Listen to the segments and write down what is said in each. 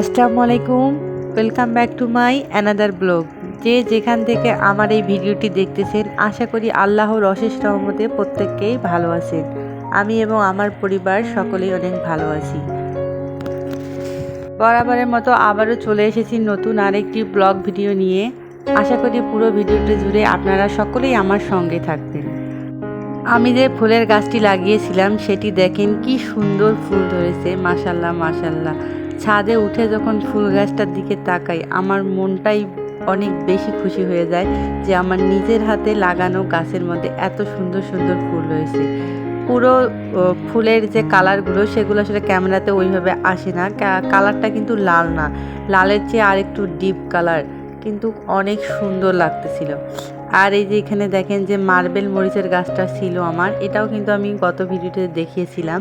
আসসালামু আলাইকুম welcome back to my another blog যে যেখান থেকে আমার এই ভিডিওটি দেখতেছেন, আশা করি আল্লাহর অশেষ রহমতে প্রত্যেককেই ভালো আছেন। আমি এবং আমার পরিবার সকলেই অনেক ভালো আছি। বরাবরের মতো আবারও চলে এসেছি নতুন আরেকটি ব্লগ ভিডিও নিয়ে। আশা করি পুরো ভিডিওটি জুড়ে আপনারা সকলেই আমার সঙ্গে থাকবেন। আমি যে ফুলের গাছটি লাগিয়েছিলাম, সেটি দেখেন কি সুন্দর ফুল ধরেছে। মাশাল্লাহ মাশাল্লাহ। ছাদে উঠে যখন ফুল গাছটার দিকে তাকাই, আমার মনটাই অনেক বেশি খুশি হয়ে যায় যে আমার নিজের হাতে লাগানো গাছের মধ্যে এত সুন্দর সুন্দর ফুল রয়েছে। পুরো ফুলের যে কালারগুলো, সেগুলো আসলে ক্যামেরাতে ওইভাবে আসে না। কালারটা কিন্তু লাল না। লালের চেয়ে আর একটু ডিপ কালার। কিন্তু অনেক সুন্দর লাগতেছিল। আর এই যে এখানে দেখেন যে মার্বেল মরিচের গাছটা ছিল আমার, এটাও কিন্তু আমি গত ভিডিওতে দেখিয়েছিলাম।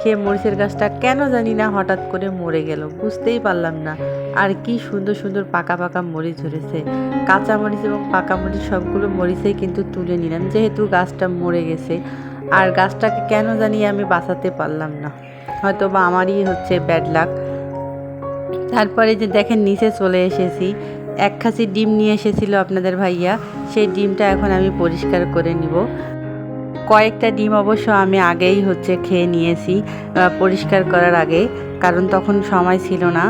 সে মরিচের গাছটা কেন জানি না হঠাৎ করে মরে গেল, বুঝতেই পারলাম না। আর কি সুন্দর সুন্দর পাকা পাকা মরিচ ধরেছে কাঁচা মরিচ এবং পাকা মরিচ সবগুলো মরিচেই কিন্তু তুলে নিলাম, যেহেতু গাছটা মরে গেছে। আর গাছটাকে কেন জানি আমি বাঁচাতে পারলাম না। হয়তো বা আমারই হচ্ছে ব্যাড লাক তারপরে যে দেখেন নিচে চলে এসেছি। এক খাসি ডিম নিয়ে এসেছিল আপনাদের ভাইয়া, সেই ডিমটা এখন আমি পরিষ্কার করে নিব। কয়েকটা ডিম অবশ্য আমি আগেই হচ্ছে খেয়ে নিয়েছি পরিষ্কার করার আগে, কারণ তখন সময় ছিল না।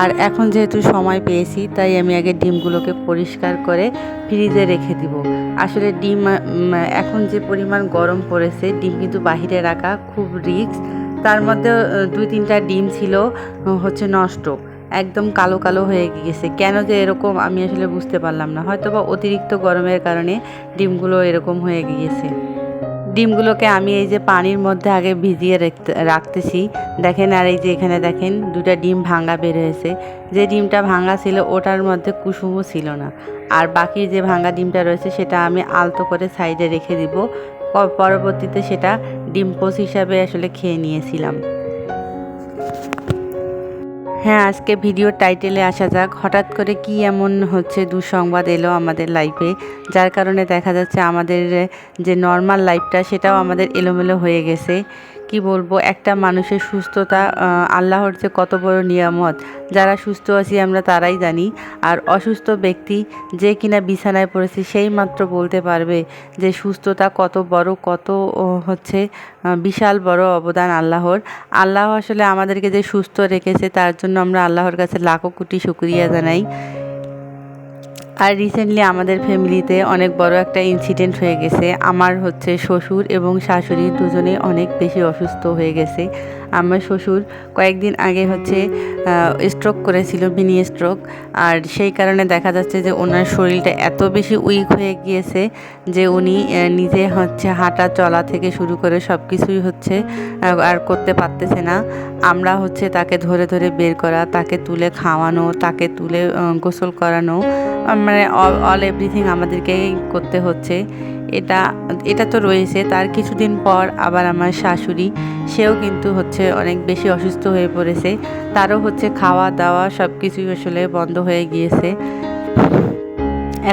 আর এখন যেহেতু সময় পেয়েছি, তাই আমি আগে ডিমগুলোকে পরিষ্কার করে ফ্রিজে রেখে দিব। আসলে ডিম এখন যে পরিমাণ গরম পড়েছে, ডিম কিন্তু বাহিরে রাখা খুব রিস্ক। তার মধ্যে দুই তিনটা ডিম ছিল, হচ্ছে নষ্ট। একদম কালো কালো হয়ে গিয়েছে। কেন যে এরকম আমি আসলে বুঝতে পারলাম না। হয়তো বা অতিরিক্ত গরমের কারণে ডিমগুলো এরকম হয়ে গিয়েছে। ডিমগুলোকে আমি এই যে পানির মধ্যে আগে ভিজিয়ে রাখতে, রাখতেছি। দেখেন আর এই যে এখানে দেখেন দুটা ডিম ভাঙা বের হয়েছে। যে ডিমটা ভাঙা ছিল ওটার মধ্যে কুসুমও ছিল না। আর বাকি যে ভাঙা ডিমটা রয়েছে সেটা আমি আলতো করে সাইডে রেখে দিব। পরবর্তীতে সেটা ডিম পোস হিসাবে আসলে খেয়ে নিয়েছিলাম। হ্যাঁ আজকে ভিডিও টাইটেলে আসা যাক। হঠাৎ করে কি এমন হচ্ছে? দুঃসংবাদ এলো আমাদের লাইফে যার কারণে দেখা যাচ্ছে আমাদের যে নর্মাল লাইফটা সেটাও আমাদের এলোমেলো হয়ে গেছে। কি বলব, একটা মানুষের সুস্থতা আল্লাহর যে কত বড় নিয়ামত। যারা সুস্থ আছি আমরা তারাই জানি। আর অসুস্থ ব্যক্তি যে কিনা বিছানায় পড়েছে সেই মাত্র বলতে পারবে যে সুস্থতা কত বড়, কত হচ্ছে বিশাল বড় অবদান আল্লাহর। আল্লাহ আসলে আমাদেরকে যে সুস্থ রেখেছে তার জন্য আমরা আল্লাহর কাছে লাখো কোটি শুক্রিয়া জানাই। আর রিসেন্টলি আমাদের ফ্যামিলিতে অনেক বড় একটা ইনসিডেন্ট হয়ে গেছে। আমার হচ্ছে শ্বশুর এবং শাশুড়ি দুজনে অনেক বেশি অসুস্থ হয়ে গেছে। আমার শ্বশুর কয়েকদিন আগে হচ্ছে স্ট্রোক করেছিল মিনি স্ট্রোক আর সেই কারণে দেখা যাচ্ছে যে ওনার শরীরটা এত বেশি উইক হয়ে গিয়েছে যে উনি নিজে হচ্ছে হাঁটা চলা থেকে শুরু করে সব কিছুই হচ্ছে আর করতে পারতেছে না। আমরা হচ্ছে তাকে ধরে ধরে বের করা, তাকে তুলে খাওয়ানো, তাকে তুলে গোসল করানো। মানে অল এভরিথিং আমাদেরকে করতে হচ্ছে। এটা এটা তো রয়েছে। তার কিছুদিন পর আবার আমার শাশুড়ি, সেও কিন্তু হচ্ছে অনেক বেশি অসুস্থ হয়ে পড়েছে। তারও হচ্ছে খাওয়া দাওয়া সব কিছুই আসলে বন্ধ হয়ে গিয়েছে।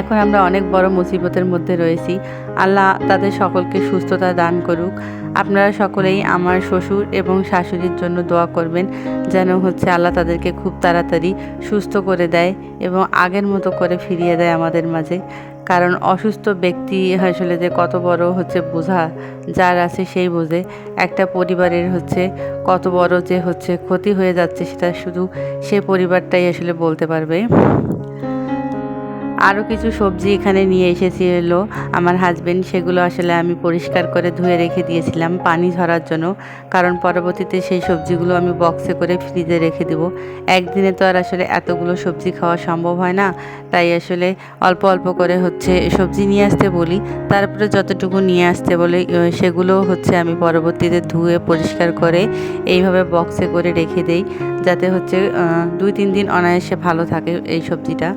এখন আমরা অনেক বড় মুসিবতের মধ্যে রয়েছি। আল্লাহ তাদের সকলকে সুস্থতা দান করুক। আপনারা সকলেই আমার শ্বশুর এবং শাশুড়ির জন্য দোয়া করবেন, যেন হচ্ছে আল্লাহ তাদেরকে খুব তাড়াতাড়ি সুস্থ করে দেয় এবং আগের মতো করে ফিরিয়ে দেয় আমাদের মাঝে। কারণ অসুস্থ ব্যক্তি আসলে যে কত বড় হচ্ছে বোঝা, যার আছে সেই বোঝে। একটা পরিবারের হচ্ছে কত বড় যে হচ্ছে ক্ষতি হয়ে যাচ্ছে সেটা শুধু সে পরিবারটাই আসলে বলতে পারবে। আরও কিছু সবজি এখানে নিয়ে এসেছিল আমার হাজবেন্ড সেগুলো আসলে আমি পরিষ্কার করে ধুয়ে রেখে দিয়েছিলাম পানি ধরার জন্য। কারণ পরবর্তীতে সেই সবজিগুলো আমি বক্সে করে ফ্রিজে রেখে দেবো। একদিনে তো আর আসলে এতগুলো সবজি খাওয়া সম্ভব হয় না। তাই আসলে অল্প অল্প করে হচ্ছে সবজি নিয়ে আসতে বলি। তারপরে যতটুকু নিয়ে আসতে বলে সেগুলো হচ্ছে আমি পরবর্তীতে ধুয়ে পরিষ্কার করে এইভাবে বক্সে করে রেখে দেই। যাতে হচ্ছে দুই তিন দিন অনায়াসে ভালো থাকে এই সবজিটা।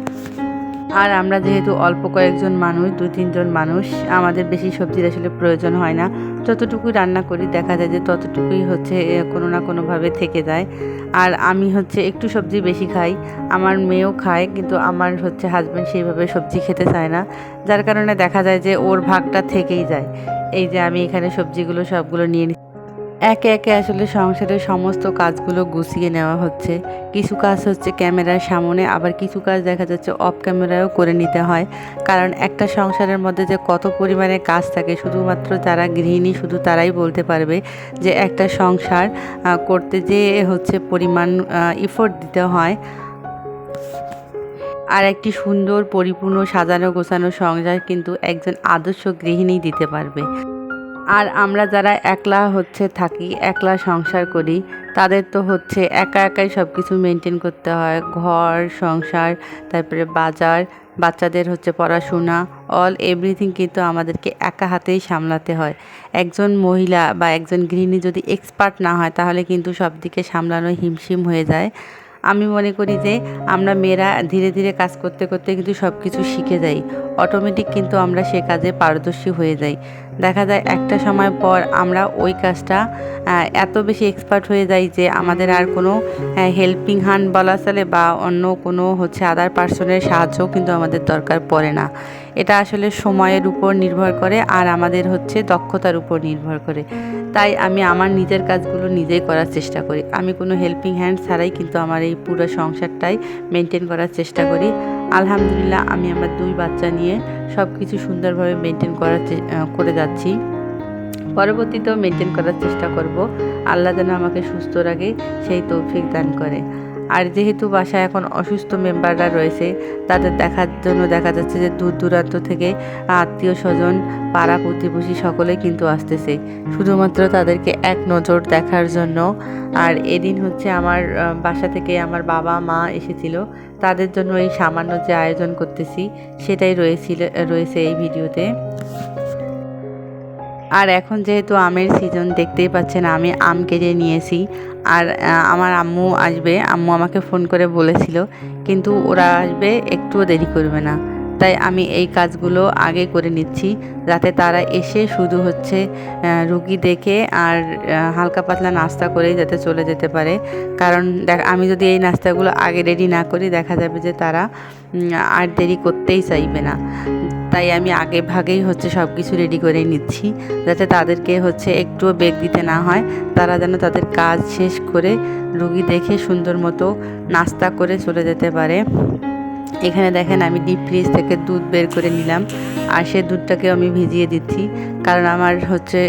আর আমরা যেহেতু অল্প কয়েকজন মানুষ দু তিনজন মানুষ, আমাদের বেশি সবজির আসলে প্রয়োজন হয় না। যতটুকুই রান্না করি, দেখা যায় যে ততটুকুই হচ্ছে কোনো না কোনোভাবে থেকে যায়। আর আমি হচ্ছে একটু সবজি বেশি খাই, আমার মেয়েও খায়, কিন্তু আমার হচ্ছে হাজব্যান্ড সেইভাবে সবজি খেতে চায় না। যার কারণে দেখা যায় যে ওর ভাগটা থেকেই যায়। এই যে আমি এখানে সবজিগুলো সবগুলো নিয়ে একে একে আসলে সংসারের সমস্ত কাজগুলো গুছিয়ে নেওয়া হচ্ছে। কিছু কাজ হচ্ছে ক্যামেরার সামনে, আবার কিছু কাজ দেখা যাচ্ছে অফ ক্যামেরায়ও করে নিতে হয়। কারণ একটা সংসারের মধ্যে যে কত পরিমাণে কাজ থাকে, শুধুমাত্র যারা গৃহিণী শুধু তারাই বলতে পারবে যে একটা সংসার করতে যে হচ্ছে পরিমাণ ইফোর্ট দিতে হয়। আর একটি সুন্দর, পরিপূর্ণ সাজানো গোছানো সংসার কিন্তু একজন আদর্শ গৃহিণী দিতে পারবে। আর আমরা যারা একলা হচ্ছে থাকি, একলা সংসার করি, তাদের তো হচ্ছে একা একাই সব কিছু মেনটেন করতে হয়। ঘর, সংসার, তারপরে বাজার, বাচ্চাদের হচ্ছে পড়াশোনা অল এভরিথিং কিন্তু আমাদেরকে একা হাতেই সামলাতে হয়। একজন মহিলা বা একজন গৃহিণী যদি এক্সপার্ট না হয়, তাহলে কিন্তু সব দিকে সামলানো হিমশিম হয়ে যায়। আমি মনে করি যে আমরা মেয়েরা ধীরে ধীরে কাজ করতে করতে কিন্তু সব কিছু শিখে যাই। অটোমেটিক কিন্তু আমরা সে কাজে পারদর্শী হয়ে যাই। দেখা যায় একটা সময় পর আমরা ওই কাজটা এত বেশি এক্সপার্ট হয়ে যাই যে আমাদের আর কোনো হেল্পিং হ্যান্ড বলা চলে বা অন্য কোনো হচ্ছে আদার পার্সনের সাহায্যও কিন্তু আমাদের দরকার পড়ে না। এটা আসলে সময়ের উপর নির্ভর করে আর আমাদের হচ্ছে দক্ষতার উপর নির্ভর করে। তাই আমি আমার নিজের কাজগুলো নিজেই করার চেষ্টা করি। আমি কোনো হেল্পিং হ্যান্ড ছাড়াই কিন্তু আমার এই পুরো সংসারটাই মেনটেন করার চেষ্টা করি। আলহামদুলিল্লাহ আমি আমার দুই বাচ্চা নিয়ে সব কিছু সুন্দরভাবে মেনটেন করার করে যাচ্ছি। পরবর্তীতেও মেনটেন করার চেষ্টা করব। আল্লাহ যেন আমাকে সুস্থ রাখে, সেই তৌফিক দান করে। আর যেহেতু বাসায় এখন অসুস্থ মেম্বাররা রয়েছে, তাদের দেখার জন্য দেখা যাচ্ছে যে দূর দূরান্ত থেকে আত্মীয় স্বজন, পাড়া প্রতিবেশী সকলে কিন্তু আসতেছে। শুধুমাত্র তাদেরকে এক নজর দেখার জন্য। আর এদিন হচ্ছে আমার বাসা থেকে আমার বাবা, মা এসেছিল। তাদের জন্য এই সামান্য যে আয়োজন করতেছি, সেটাই রয়েছিল, রয়েছে এই ভিডিওতে। আর এখন যেহেতু আমের সিজন দেখতেই পাচ্ছেন আমি আম কেটে নিয়েছি। আর আমার আম্মু আসবে, আম্মু আমাকে ফোন করে বলেছিল, কিন্তু ওরা আসবে, একটুও দেরি করবে না। তাই আমি এই কাজগুলো আগে করে নিচ্ছি, যাতে তারা এসে শুধু হচ্ছে রুগী দেখে আর হালকা পাতলা নাস্তা করেই যাতে চলে যেতে পারে। কারণ দেখ, আমি যদি এই নাস্তাগুলো আগে রেডি না করি, দেখা যাবে যে তারা আর দেরি করতেই চাইবে না। তাই আমি আগে ভাগেই হচ্ছে সব কিছু রেডি করে নিচ্ছি, যাতে তাদেরকে হচ্ছে একটুও বেগ দিতে না হয়। তারা যেন তাদের কাজ শেষ করে রুগী দেখে সুন্দর মতো নাস্তা করে চলে যেতে পারে। এখানে দেখেন আমি ডিপ ফ্রিজ থেকে দুধ বের করে নিলাম, আর সে দুধটাকে আমি ভিজিয়ে দিচ্ছি। কারণ আমার হচ্ছে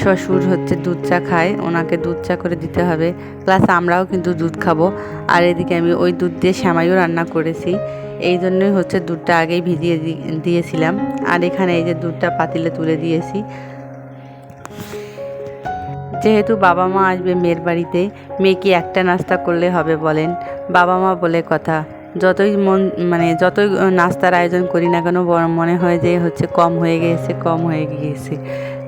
শ্বশুর হচ্ছে দুধ চা খায়, ওনাকে দুধ চা করে দিতে হবে। প্লাস আমরাও কিন্তু দুধ খাব। আর এদিকে আমি ওই দুধ দিয়ে শ্যামাইও রান্না করেছি। এই জন্যই হচ্ছে দুধটা আগেই ভিজিয়ে দিয়েছিলাম। আর এখানে এই যে দুধটা পাতিলে তুলে দিয়েছি। যেহেতু বাবা মা আসবে মেয়ের বাড়িতে মেয়ে কি একটা নাস্তা করলে হবে বলেন। বাবা মা বলে কথা যতই মন মানে যতই নাস্তার আয়োজন করি না কেন মনে হয় যে হচ্ছে কম হয়ে গিয়েছে, কম হয়ে গিয়েছে।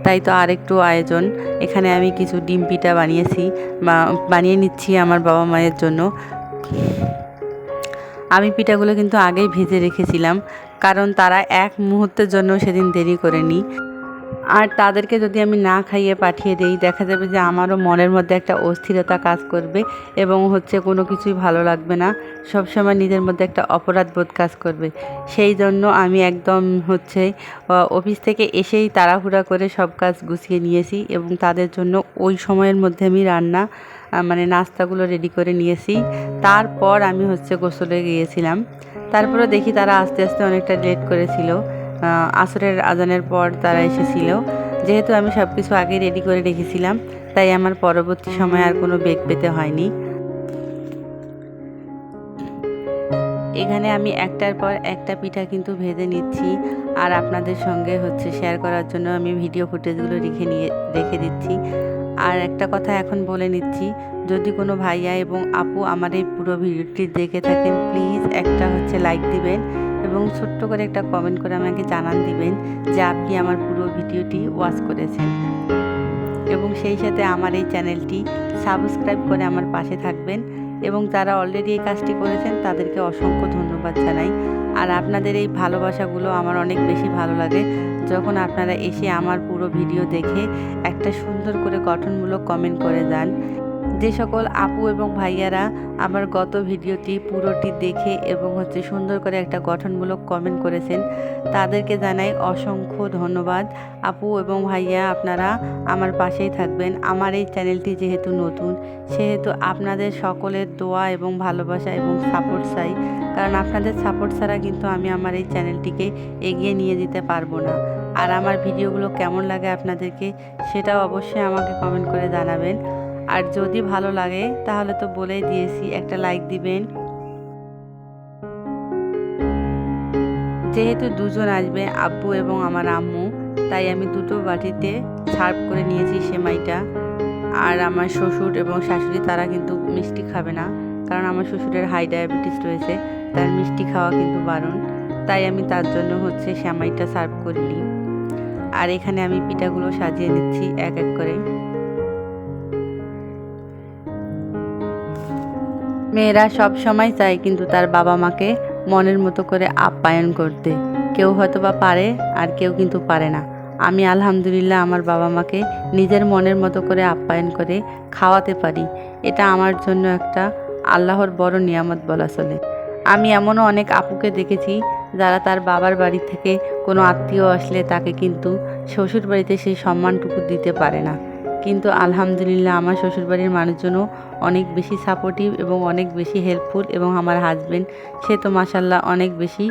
তাই তো আরেকটু আয়োজন। এখানে আমি কিছু ডিম পিঠা বানিয়েছি, বা বানিয়ে নিচ্ছি আমার বাবা মায়ের জন্য। আমি পিঠাগুলো কিন্তু আগেই ভেজে রেখেছিলাম, কারণ তারা এক মুহূর্তের জন্য সেদিন দেরি করেনি। আর তাদেরকে যদি আমি না খাইয়ে পাঠিয়ে দেই, দেখা যাবে যে আমারও মনের মধ্যে একটা অস্থিরতা কাজ করবে এবং হচ্ছে কোনো কিছুই ভালো লাগবে না। সবসময় নিজের মধ্যে একটা অপরাধ বোধ কাজ করবে। সেই জন্য আমি একদম হচ্ছে অফিস থেকে এসেই তাড়াহুড়া করে সব কাজ গুছিয়ে নিয়েছি এবং তাদের জন্য ওই সময়ের মধ্যে আমি রান্না মানে নাস্তাগুলো রেডি করে নিয়েছি। তারপর আমি হচ্ছে গোসলে গিয়েছিলাম। তারপরে দেখি তারা আস্তে আস্তে অনেকটা লেট করেছিল। আসরের আজানের পর তারা এসেছিল। যেহেতু আমি সব কিছু আগে রেডি করে রেখেছিলাম, তাই আমার পরবর্তী সময় আর কোনো বেগ পেতে হয়নি। এখানে আমি একটার পর একটা পিঠা কিন্তু ভেজে নিচ্ছি, আর আপনাদের সঙ্গে হচ্ছে শেয়ার করার জন্য আমি ভিডিও ফুটেজগুলো রেখে নিয়ে, রেখে দিচ্ছি। আর একটা কথা এখন বলে নিচ্ছি, যদি কোনো ভাইয়া এবং আপু আমার এই পুরো ভিডিওটি দেখে থাকেন প্লিজ একটা হচ্ছে লাইক দিবেন। এবং ছোট্ট করে একটা কমেন্ট করে আমাকে জানান দিবেন যে আপনি আমার পুরো ভিডিওটি ওয়াচ করেছেন। এবং সেই সাথে আমার এই চ্যানেলটি সাবস্ক্রাইব করে আমার পাশে থাকবেন এবং যারা অলরেডি এই কাজটি করেছেন তাদেরকে অসংখ্য ধন্যবাদ জানাই। আর আপনাদের এই ভালোবাসাগুলো আমার অনেক বেশি ভালো লাগে। যখন আপনারা এসে আমার পুরো ভিডিও দেখে একটা সুন্দর করে গঠনমূলক কমেন্ট করে যান যে সকল আপু এবং ভাইয়ারা আমার গত ভিডিওটি পুরোটি দেখে এবং হচ্ছে সুন্দর করে একটা গঠনমূলক কমেন্ট করেছেন, তাদেরকে জানাই অসংখ্য ধন্যবাদ। আপু এবং ভাইয়া, আপনারা আমার পাশেই থাকবেন। আমার এই চ্যানেলটি যেহেতু নতুন, সেহেতু আপনাদের সকলের দোয়া এবং ভালোবাসা এবং সাপোর্ট চাই। কারণ আপনাদের সাপোর্ট ছাড়া কিন্তু আমি আমার এই চ্যানেলটিকে এগিয়ে নিয়ে যেতে পারব না। আর আমার ভিডিওগুলো কেমন লাগে আপনাদেরকে, সেটাও অবশ্যই আমাকে কমেন্ট করে জানাবেন। আর যদি ভালো লাগে, তাহলে তো বলেই দিয়েছি, একটা লাইক দিবেন। যেহেতু দুজন আসবে, আব্বু এবং আমার আম্মু, তাই আমি দুটো বাটিতে সার্ভ করে নিয়েছি সেমাইটা। আর আমার শ্বশুর এবং শাশুড়ি, তারা কিন্তু মিষ্টি খাবে না, কারণ আমার শ্বশুরের হাই ডায়াবেটিস রয়েছে, তার মিষ্টি খাওয়া কিন্তু বারণ। তাই আমি তার জন্য হচ্ছে সেমাইটা সার্ভ করিনি। আর এখানে আমি পিঠাগুলো সাজিয়ে নিচ্ছি এক এক করে। মেয়েরা সব সময় চায় কিন্তু তার বাবা মাকে মনের মতো করে আপ্যায়ন করতে। কেউ হয়তো বা পারে আর কেউ কিন্তু পারে না। আমি আলহামদুলিল্লাহ আমার বাবা মাকে নিজের মনের মতো করে আপ্যায়ন করে খাওয়াতে পারি। এটা আমার জন্য একটা আল্লাহর বড় নিয়ামত বলা চলে। আমি এমনও অনেক আপুকে দেখেছি যারা তার বাবার বাড়ি থেকে কোনো আত্মীয় আসলে তাকে কিন্তু শ্বশুর বাড়িতে সেই সম্মানটুকু দিতে পারে না। কিন্তু আলহামদুলিল্লাহ আমার শ্বশুরবাড়ির মানুষজনও অনেক বেশি সাপোর্টিভ এবং অনেক বেশি হেল্পফুল এবং আমার হাজবেন্ড সে তো মাসাল্লাহ অনেক বেশি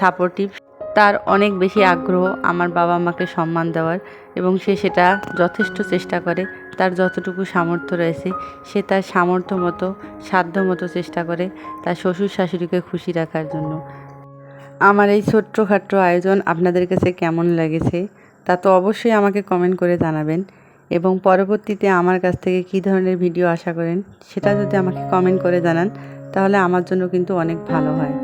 সাপোর্টিভ তার অনেক বেশি আগ্রহ আমার বাবা মাকে সম্মান দেওয়ার এবং সে সেটা যথেষ্ট চেষ্টা করে। তার যতটুকু সামর্থ্য রয়েছে, সে তার সামর্থ্য মতো, সাধ্য মতো চেষ্টা করে তার শ্বশুর শাশুড়িকে খুশি রাখার জন্য। আমার এই ছোট্টখাট্ট আয়োজন আপনাদের কাছে কেমন লেগেছে তা তো অবশ্যই আমাকে কমেন্ট করে জানাবেন। এবং পরবর্তীতে আমার কাছ থেকে কী ধরনের ভিডিও আশা করেন সেটা যদি আমাকে কমেন্ট করে জানান, তাহলে আমার জন্য কিন্তু অনেক ভালো হয়।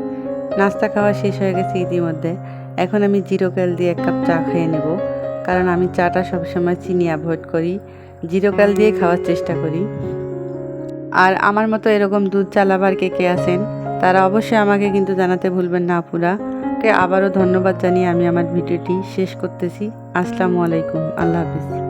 নাস্তা খাওয়া শেষ হয়ে গেছে ইতিমধ্যে। এখন আমি জিরো ক্যাল দিয়ে এক কাপ চা খেয়ে নেব, কারণ আমি চাটা সবসময় চিনি অ্যাভয়েড করি, জিরো ক্যাল দিয়ে খাওয়ার চেষ্টা করি। আর আমার মতো এরকম দুধ চালাবার কে কে আছেন, তারা অবশ্যই আমাকে কিন্তু জানাতে ভুলবেন না আপুরা। কে আবারও ধন্যবাদ জানিয়ে আমি আমার ভিডিওটি শেষ করতেছি। আসসালামু আলাইকুম। আল্লাহ হাফিজ।